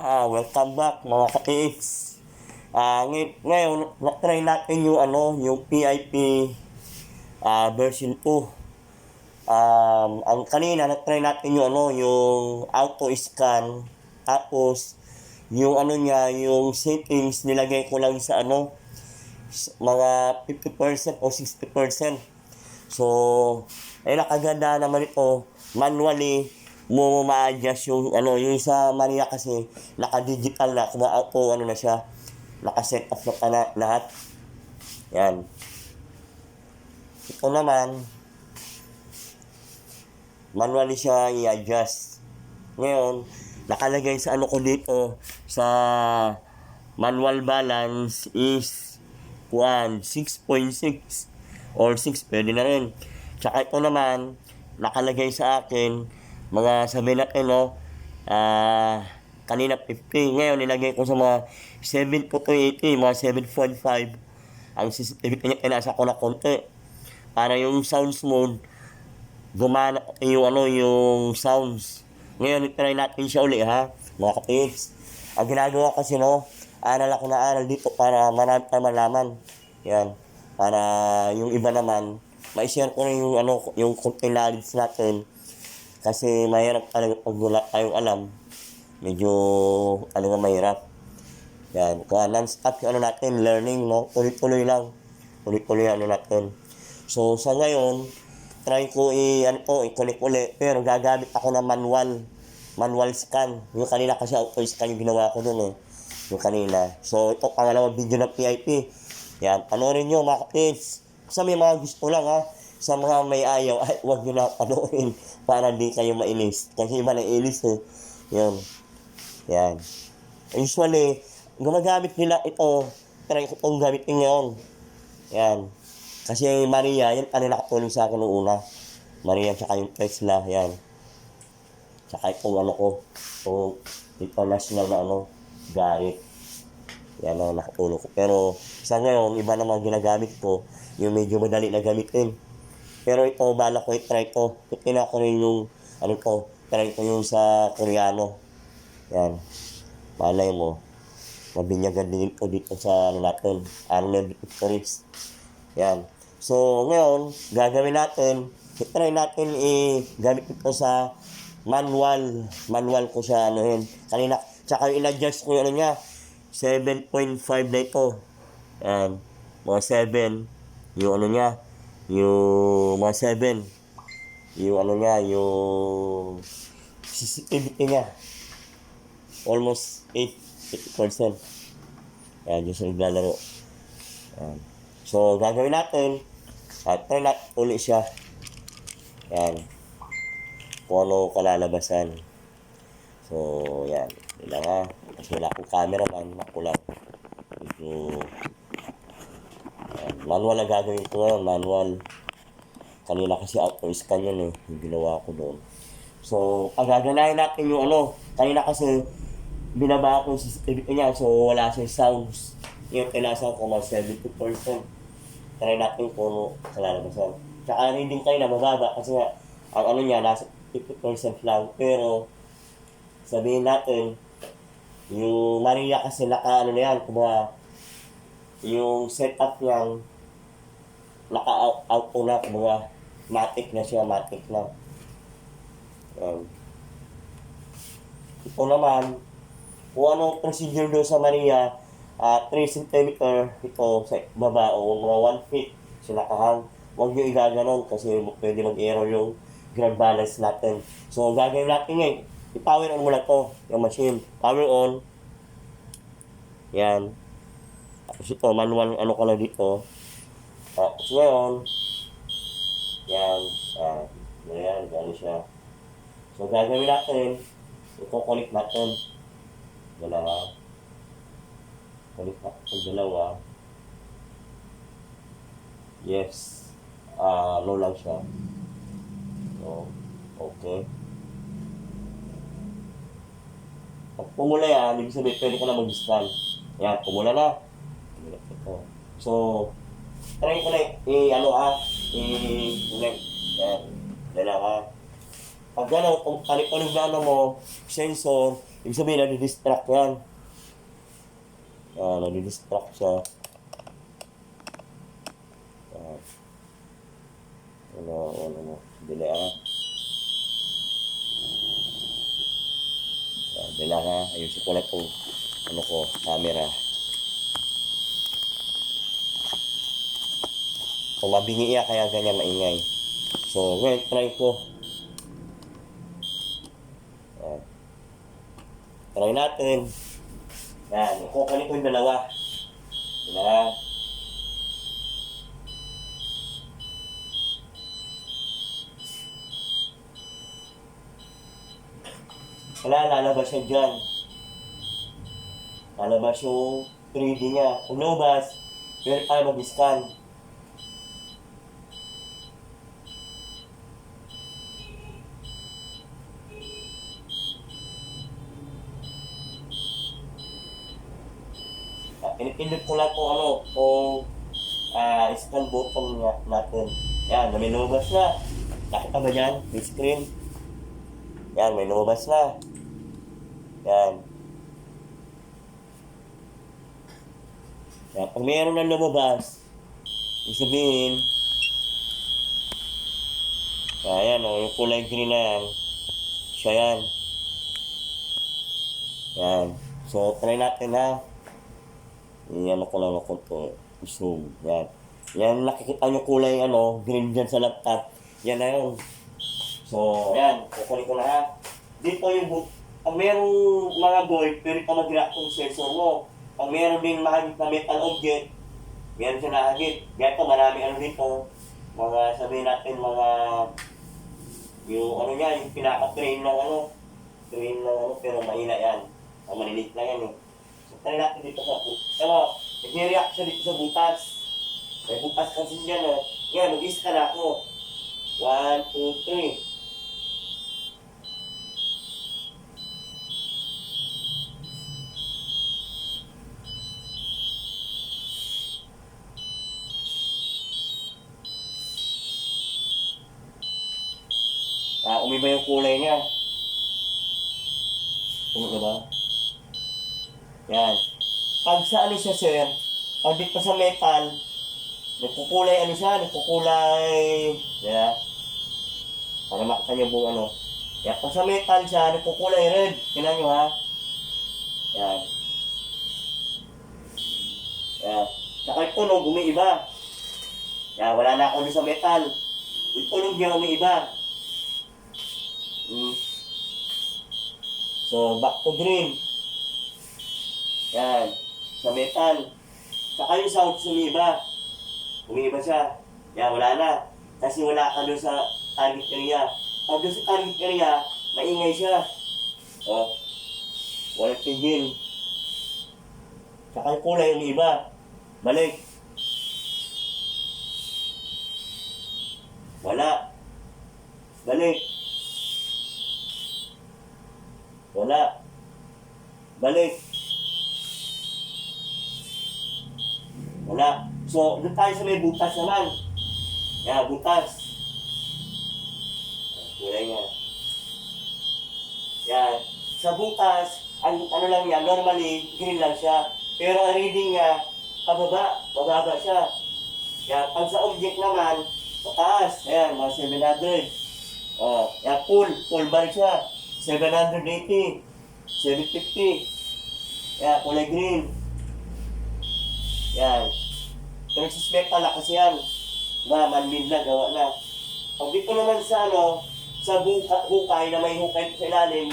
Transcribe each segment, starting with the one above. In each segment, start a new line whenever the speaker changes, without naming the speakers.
Ah, welcome back mga ka-tips. Ah, ngay- ngayon, na-try natin yung ano, yung PIP ah version 2. Um, ang kanina, na-try natin yung ano, yung auto scan. Tapos, yung ano niya, yung settings, nilagay ko lang sa ano, mga 50% o 60%. So, ay nakaganda naman ito. Manually, mo ma-adjust yung ano, yung sa Maria kasi naka-digital na, kung auto ano na siya, naka-set up na pala lahat. Yan. Ito naman, manually siya i-adjust. Ngayon, nakalagay sa ano ko dito, sa manual balance is 1, 6.6 or 6, pwede na rin. Tsaka ito naman, nakalagay sa akin, mga sabi natin, no, ah, kanina 50, ngayon nilagay ko sa mga 7 to 80, mga 7.5. Ang sensitivity niya, pinasa ko na konti. Para yung sounds mode, gumana yung ano, yung sounds. Ngayon, try natin siya uli, ha? Mga kapits. Ang ginagawa kasi, no, aral ako na aral dito para marami tayo malaman. Yan. Para yung iba naman, ma-share ko rin yung, ano, yung knowledge natin. Kasi mahirap talaga pag wala tayong alam. Medyo, ano nga, mahirap. Yan. Kaya non-stop yung ano natin, learning, no? Tuloy-tuloy lang. Tuloy-tuloy ano natin. So, sa ngayon, try ko i, ano po, i-connect uli. Pero gagamit ako ng manual. Manual scan. Yung kanina kasi auto scan yung ginawa ko dun eh. Yung kanina. So, ito pangalawang video ng PIP. Yan. Panoorin nyo mga kapits. Sa may mga gusto lang ha. Sa mga may ayaw, ay, huwag nyo na panoorin para di kayo mainis. Kasi iba na inis eh. Yan. Yan. Usually, gumagamit nila ito. Ko itong gamitin ngayon. Yan. Kasi Maria, yan ano nakatulong sa akin nung una. Maria, tsaka yung Tesla, yan. Tsaka itong ano ko, itong international na ano, garit. Yan ang nakatulong ko. Pero sa ngayon, iba naman ginagamit ko, yung medyo madali na gamitin. Pero ito, bala ko i-try ko. Ipina ko rin yung, ano ko, try ko yung sa Koreano. Yan. Malay mo, mabinyagan din ito dito sa ano natin, Arnold Victories. Yan. So, ngayon, gagawin natin, try natin i-gamit ito sa manual. Manual ko siya, ano yun. Kanina, tsaka yung in-adjust ko yung ano niya, 7.5 na ito. Yan. Mga 7. Yung ano niya, yung mga 7. Yung ano niya, yung sensitivity niya. Almost 8, 80%. Yan, yung sa naglalaro. Yan. So, gagawin natin, at try natin uli siya. Yan. Kung ano kalalabasan. So, yan. Yun lang ha. Kasi wala akong cameraman. Ako lang. Medyo... Manual ang gagawin ko ngayon. Manual. Kanina kasi auto scan yun eh. Yung ginawa ko doon. So, ang natin yung ano. Kanina kasi binaba ko sensitivity niya. So, wala siya sounds. Yung tinasa ko mga 70%. Try natin kung kalalabasan. Tsaka reading kayo na mababa kasi nga, ang ano niya, nasa 50% lang. Pero, sabihin natin, yung Maria kasi naka ano na yan, kumbaga, yung setup niyang naka-auto na, kumbaga, matic na siya, matic na. Yan. Ito naman, kung anong procedure doon sa Maria, ah 3 cm ito sa baba o mga 1 feet sinakahang. Huwag nyo igaganon kasi pwede mag-error yung ground balance natin. So, gagawin natin ngayon, i-power on muna to, yung machine. Power on. Yan. Tapos ito, manual ano ko lang dito. Tapos ngayon, yan. Yan. Yan, gano'n siya. So, gagawin natin, i-connect natin. Dalawa. Connect natin dalawa. Yes. Ah, low lang siya. So, okay. Pag pumula yan, ibig sabihin, pwede ka na mag-scan. Yan, pumula na. So, try ko na, i, ano ah, i, connect. Yan. Dala ka. Pag gano'n, kung panik-panig na mo, sensor, Ibig sabihin, nadidistract yan. Ah, nadidistract siya. Ah. Ano, ano, ano. Dili ah. Ah, dila ha. Ayusin ko lang itong ano ko, camera. Kung mabingi iya, kaya ganyan maingay. So, ngayon, try ko. Yan. Try natin. Yan, ikukunin ko yung dalawa. Dalawa. Wala, lalabas siya dyan. Lalabas yung 3D niya. Kung lumabas, pwede tayo mag-scan. Ah, Pinipindot ko lang kung ano, kung ah, scan button nga natin. Yan, may lumabas na. Nakita ba yan? May screen. Yan, may lumabas na. Yan. Yan, pag mayroon na lumabas, ibig sabihin, ayan o, yung kulay green na yan, siya yan. Yan. So, try natin ha. Iyan ko lang ako to. Zoom. Yan. Yan, nakikita nyo kulay ano, green dyan sa laptop. Yan na yun. So, yan. Kukunin ko na ha. Dito yung boot. Pag merong mga boy, pwede ka mag-react yung sensor mo. Pag meron din mahagit na metal object, meron siya nahagit. Ganito, marami ano dito. Mga, sabihin natin, mga, yung ano niya, yung pinaka-train ng ano, train ng ano, pero mahina yan. Ang maliliit na yan eh. Natin dito sa Pero, nag-react siya dito sa butas. May butas kasi dyan eh. Yan, mag-isa na ako. One, two, three. Ah, umiba yung kulay niya. Tumulong ba? Yan. Pag sa ano siya, sir, pag dito sa metal, nagkukulay ano siya, nagkukulay, yeah. Para makita niyo buong ano. Yan, pag sa metal siya, nagkukulay red. Tingnan niyo ha. Yan. Yan. Saka yung tunog, umiiba. Yan, wala na ako sa metal. Yung tunog niya umiiba. Mm. So, back to green. Yan. Sa metal. Saka yung sound sumiba. Umiiba siya. Yan, wala na. Kasi wala ka doon sa target area. Pag doon sa target area, maingay siya. Oh. Walang tigil. Saka yung kulay umiiba. Balik. Wala. Balik. Wala. Balik. Wala. So, doon tayo sa may butas naman. Yan, butas. Kulay nga. Yan. Sa butas, ang, ano lang yan, normally, green lang siya. Pero ang reading niya, pababa, bababa siya. Yan, pag sa object naman, pataas. Ayan, mga 700. Oh, yan, full. Full balik siya. 780. 750. Yan, kulay green. Yan. Pero suspect pala kasi yan. Na, man-made na, gawa na. Pag dito naman sa ano, sa buka, hukay na may hukay sa ilalim,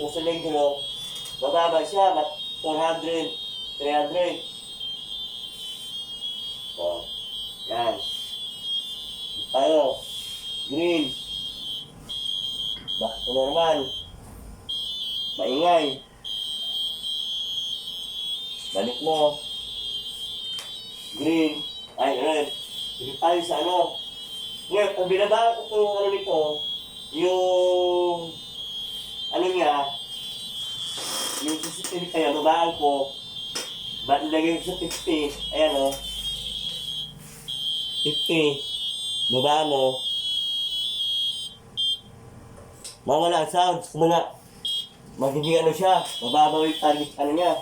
kung sa negro, bababa siya, mat 400, 300. So, yan. Tayo. Green. Back to normal. Maingay. Balik mo. Green. Ay, red. Sige tayo sa ano. Ngayon, kung binabaan ko itong ano nito, yung ano niya, yung CCTV kaya babaan ko, ba't ko sa 50, ayan o, 50, baba mo, mawala ang sound, kumula, magiging ano siya, mababaw yung target ano niya.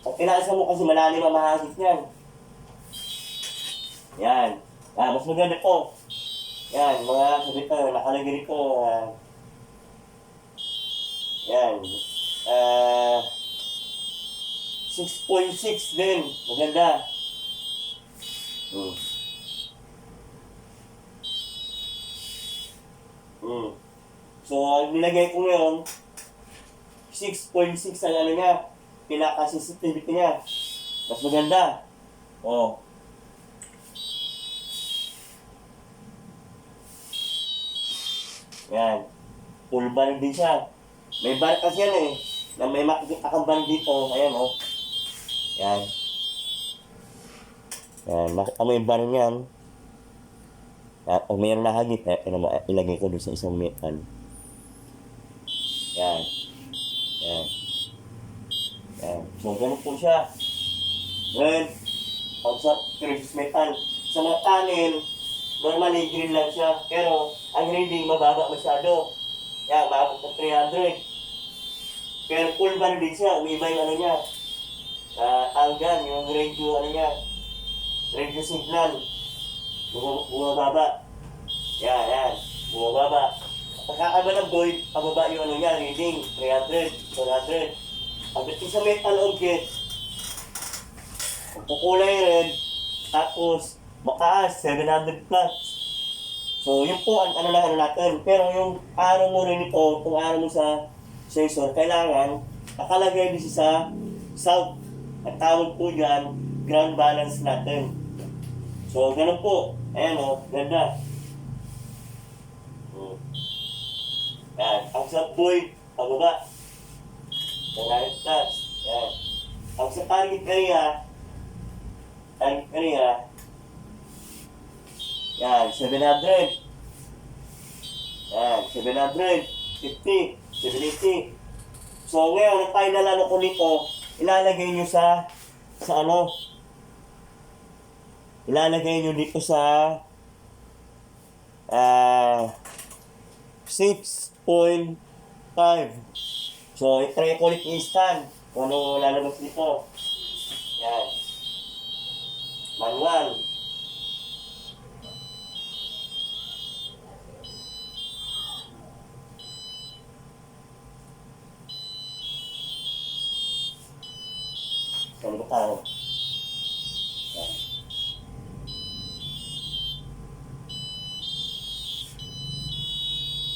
Pag pinasa mo kasi malalim ang mahagis niyan. Yan. Ah, mas maganda po. Yan, mga sabi ko, nakalagay dito. ah, yan. Ah, 6.6 din. Maganda. Hmm. Hmm. So, ang nilagay ko ngayon, 6.6 ang ano niya, pinaka-sensitivity niya. Mas maganda. Oh. Yan. Full bar din siya. May bar kasi yan eh. Na may makikita kang bar dito. Ayan oh. Yan. Yan. Makita mo yung bar niyan. At kung mayroon na hagit, eh, ina- ilagay ko doon sa isang metal. Yan. Yan. Yan. So, ganun po siya. Ngayon, pag sa precious metal, sa mga tunnel, normally green lang siya. Pero, ang reading mababa masyado. Yan, maabot ng 300. Pero full bar din siya, umiba yung ano niya. Uh, tanggan, yung radio, ano niya. Radio signal. Buma- Bumababa. Yan, yan. Bumababa. Pagkakaba ng void, pababa yung ano niya, reading, 300, 400. Pagdating sa metal object, kukulay red, tapos mataas, 700 plus. So, yun po ang ano lang ano natin. Pero yung araw mo rin ito, kung araw mo sa sensor, kailangan nakalagay din sa south. Ang tawag po dyan, ground balance natin. So, ganun po. Ayan o, ganda. Hmm. Yan. Ang sa boy, pababa. 400 plus. Yan. Ang sa target area, target area, yan, 700. Yan, 700, 50, 780. So ngayon, ang final ano ko nito, ilalagay nyo sa, sa ano, ilalagay nyo dito sa, ah, 6.5. So, i-try ko ulit i-scan kung ano lalabas dito. Yan. Manual. Saan ba tayo? Yan.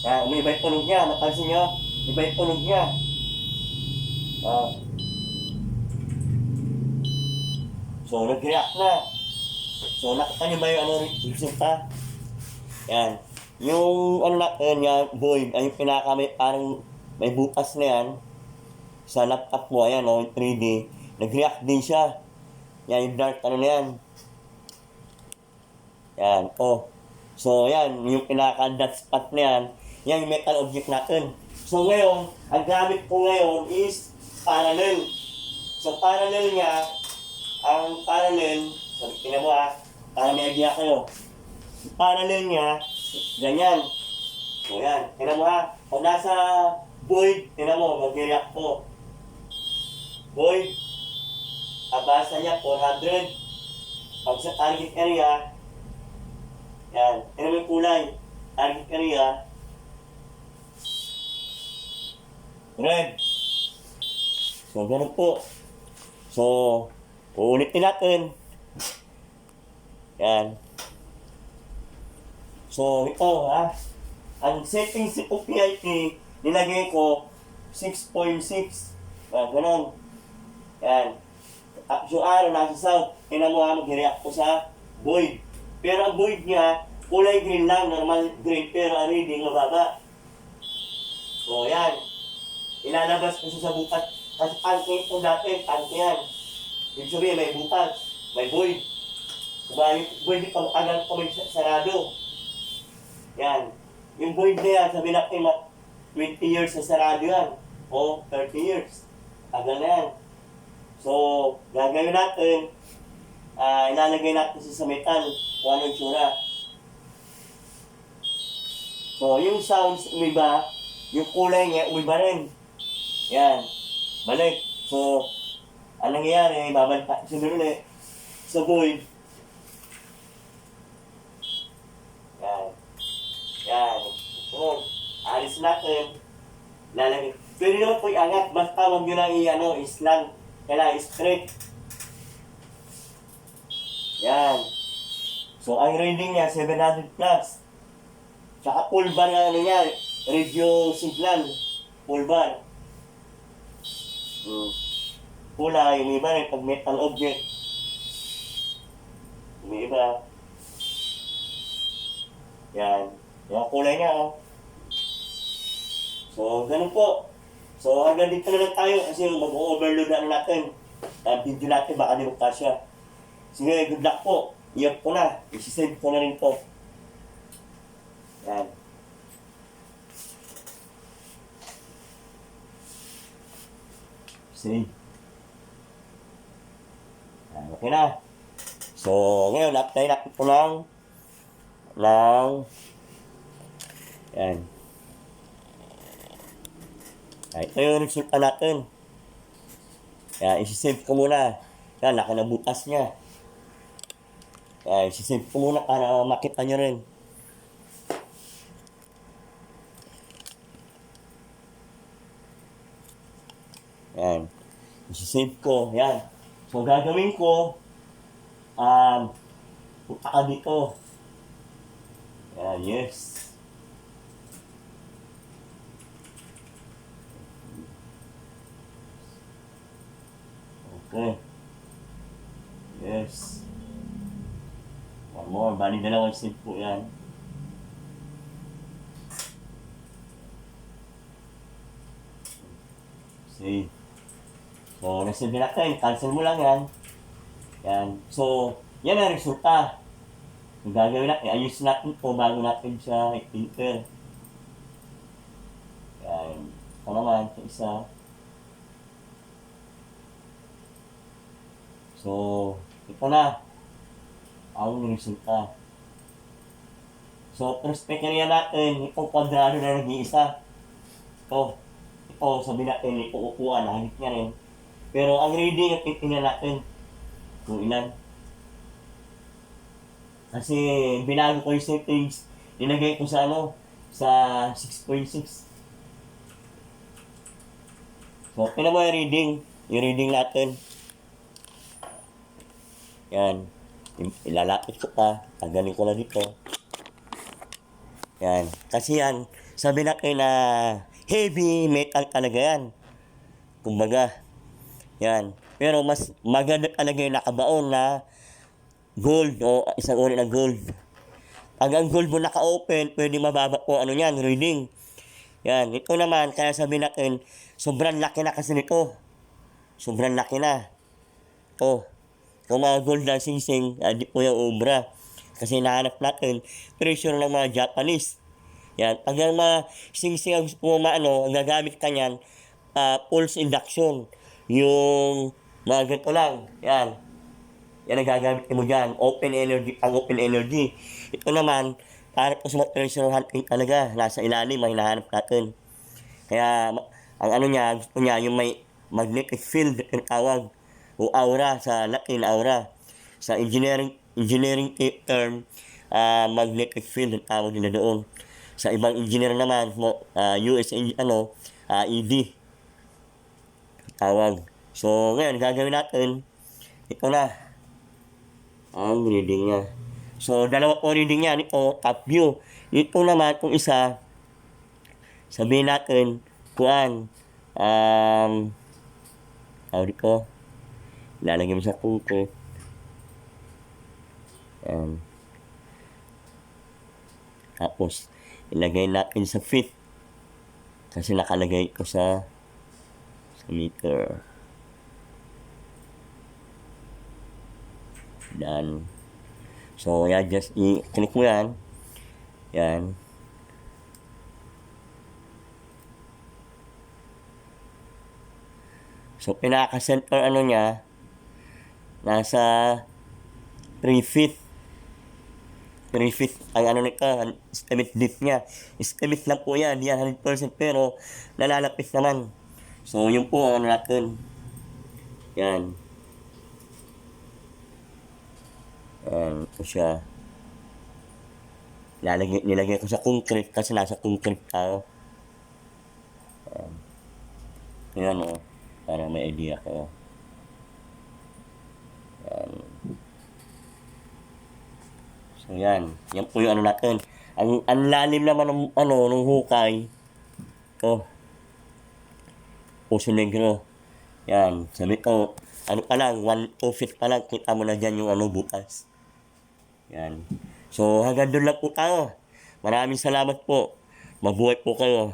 Yan, may iba yung tunog niya. Napansin niyo? Iba yung tunog niya. Ah. So, nag-react na. So, nakita niyo ba yung ano, resulta? Yan. Yung ano natin, yan, void, ay pinaka may parang may bukas na yan sa laptop mo, ayan, oh, yung 3D, nag-react din siya. Yan, yung dark, ano na yan. Yan, oh. So, yan, yung pinaka-dot spot na yan, yan yung metal object natin. So, ngayon, ang gamit ko ngayon is parallel. So, parallel niya, ang parallel, sabi, tingnan mo ah, para may idea kayo. Parallel niya, ganyan. So, yan, tingnan mo ha, kung nasa void, tingnan mo, mag-react po. Void, abasa niya 400. Pag sa target area, yan, mo yung kulay. Target area, red. So, ganun po. So, uulitin natin. Yan. So, ito ha. Ang settings po PIP, nilagay ko 6.6. Ah, ganun. Yan. At yung araw nasa south, tingnan mo ha, mag-react ko sa void. Pero ang void niya, kulay green lang, normal green, pero ang reading mababa. So, yan. Ilalabas ko siya sa bukas. Kasi pancake ko dati, pancake yan. Ibig sabihin, may bukas, may void. Yung void pa matagal pa may sarado. Yan. Yung void na yan, sabi natin, ma- 20 years na sarado yan. O 30 years. Tagal na yan. So, gagawin natin, ah ilalagay natin siya sa metal kung ano tsura. So, yung sounds umiba, yung kulay niya umiba rin. Yan. Balik. So, anong nangyayari? Babalik tayo sa ulit. Sa void. Yan. Yan. So, alis natin. Lalagay. Pwede naman po iangat. Basta huwag nyo lang i-ano, islang. Kailangan straight. Yan. So, ang reading niya, 700 plus. Tsaka full bar na ano niya, radio signal. Full bar. Hmm. Pula, yung iba rin, pag metal object. Yung iba. Yan. Yung kulay niya, oh. So, ganun po. So, hanggang dito na lang tayo kasi mag-overload na natin. Ang video natin, baka di mo kasya. Sige, good luck po. Iyak ko na. Isisend ko na rin po. Yan. See? Yan, okay na. So, ngayon, apply natin po ng ng yan. Ay, ito yung resulta natin. Kaya, isisave ko muna. Yan, laki na butas niya. Kaya, isisave ko muna para makita nyo rin. Yan. Isisave ko. Yan. So, gagawin ko, um, punta ka dito. Yan, yes. Okay. Yes. One more. Bali dalawang save po yan. See. So, nasave natin. Cancel mo lang yan. Yan. So, yan ang resulta. Ang gagawin natin, ayos natin po bago natin siya i-filter. Yan. Ito naman, ito. So, ito na. Ang resulta. So, perspektiya natin, itong kwadrado na nag-iisa. Ito. Ito, sabi natin, ito upuan, hangit rin. Pero ang reading, titingnan natin kung ilan. Kasi binago ko yung settings, nilagay ko sa ano, sa 6.6. So, ito mo yung reading, yung reading natin. Yan. Ilalapit ko pa. Tanggalin ko na dito. Yan. Kasi yan, sabi natin na heavy metal talaga yan. Kumbaga, yan. Pero mas maganda talaga yung nakabaon na gold o isang uri ng gold. Pag ang gold mo naka-open, pwede mababa po ano yan, reading. Yan. Ito naman, kaya sabi natin, sobrang laki na kasi nito. Sobrang laki na. Oh, kung mga gold na singsing, uh, di po yung ubra. Kasi nahanap natin, treasure ng mga Japanese. Yan. Pag ang mga singsing ang maano, ang gagamit ka niyan, ah, pulse induction. Yung mga ganito lang. Yan. Yan ang gagamit mo dyan. Open energy, ang open energy. Ito naman, para po sa mga hunting talaga, nasa ilalim ang hinahanap natin. Kaya, ang ano niya, gusto niya, yung may magnetic field ang tawag o aura sa Latin aura. Sa engineering engineering te- term, ah, magnetic field ang tawag nila doon. Sa ibang engineer naman, mo, ah, US ano, ah, ED tawag. So, ngayon, gagawin natin, ito na, ang reading niya. So, dalawa po reading niya, ito, top view. Ito naman, kung isa, sabihin natin, kuan, um, tawag ko, lalagyan mo sa kuko. Yan. Tapos, ilagay natin sa fit. Kasi nakalagay ko sa sa meter. Done. So, yan, just i-click mo yan. Yan. So, pinaka-center ano niya, nasa 3 feet. 3 feet ang ano nito, estimate depth niya. Estimate lang po yan, yan 100% pero nalalapit naman. So, yun po ang ano natin. Yan. Yan po siya. Nilagay, nilagay ko sa concrete kasi nasa concrete tayo. Yan. Yan o. Para may idea kayo. So yan. Yan po yung ano natin. Ang, ang lalim naman ng ano, ng hukay. Ito. Puso negro. Yan. Sabi ko, ano pa lang, one two feet pa lang, kita mo na dyan yung ano bukas. Yan. So hanggang doon lang po tayo. Maraming salamat po. Mabuhay po kayo.